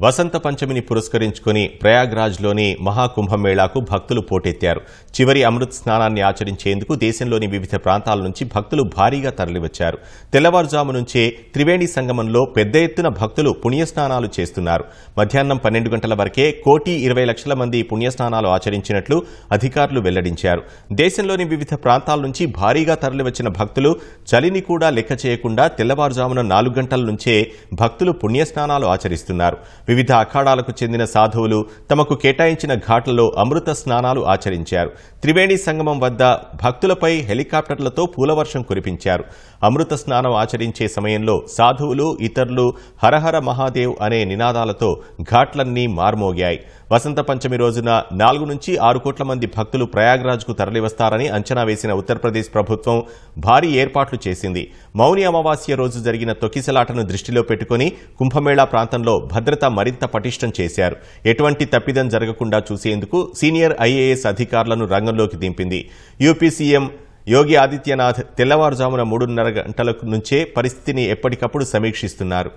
వసంత పంచమిని పురస్కరించుకుని ప్రయాగ్రాజ్లోని మహాకుంభమేళాకు భక్తులు పోటెత్తారు. చివరి అమృత్ స్నానాన్ని ఆచరించేందుకు దేశంలోని వివిధ ప్రాంతాల నుంచి భక్తులు భారీగా తరలివచ్చారు. తెల్లవారుజాము నుంచే త్రివేణి సంగమంలో పెద్ద ఎత్తున భక్తులు పుణ్యస్నానాలు చేస్తున్నారు. మధ్యాహ్నం పన్నెండు గంటల వరకే కోటి ఇరవై లక్షల మంది పుణ్యస్నానాలు ఆచరించినట్లు అధికారులు వెల్లడించారు. దేశంలోని వివిధ ప్రాంతాల నుంచి భారీగా తరలివచ్చిన భక్తులు చలిని కూడా లెక్క చేయకుండా తెల్లవారుజామున నాలుగు గంటల నుంచే భక్తులు పుణ్యస్నానాలు ఆచరిస్తున్నారు. వివిధ అఖాడాలకు చెందిన సాధువులు తమకు కేటాయించిన ఘాట్లలో అమృత స్నానాలు ఆచరించారు. త్రివేణి సంగమం వద్ద భక్తులపై హెలికాప్టర్లతో పూలవర్షం కురిపించారు. అమృత స్నానం ఆచరించే సమయంలో సాధువులు ఇతరులు హరహర మహాదేవ్ అనే నినాదాలతో ఘాట్లన్నీ మార్మోగాయి. వసంత పంచమి రోజున నాలుగు నుంచి ఆరు కోట్ల మంది భక్తులు ప్రయాగ్రాజ్కు తరలివస్తారని అంచనా వేసిన ఉత్తరప్రదేశ్ ప్రభుత్వం భారీ ఏర్పాట్లు చేసింది. మౌని అమావాస్య రోజు జరిగిన తొక్కిసలాటను దృష్టిలో పెట్టుకుని కుంభమేళా ప్రాంతంలో భద్రత మరింత పటిష్టం చేశారు. ఎటువంటి తప్పిదం జరగకుండా చూసేందుకు సీనియర్ ఐఏఎస్ అధికారులను రంగంలోకి దింపింది. యూపీ సీఎం యోగి ఆదిత్యనాథ్ తెల్లవారుజామున మూడున్నర గంటల నుంచే పరిస్థితిని ఎప్పటికప్పుడు సమీక్షిస్తున్నారు.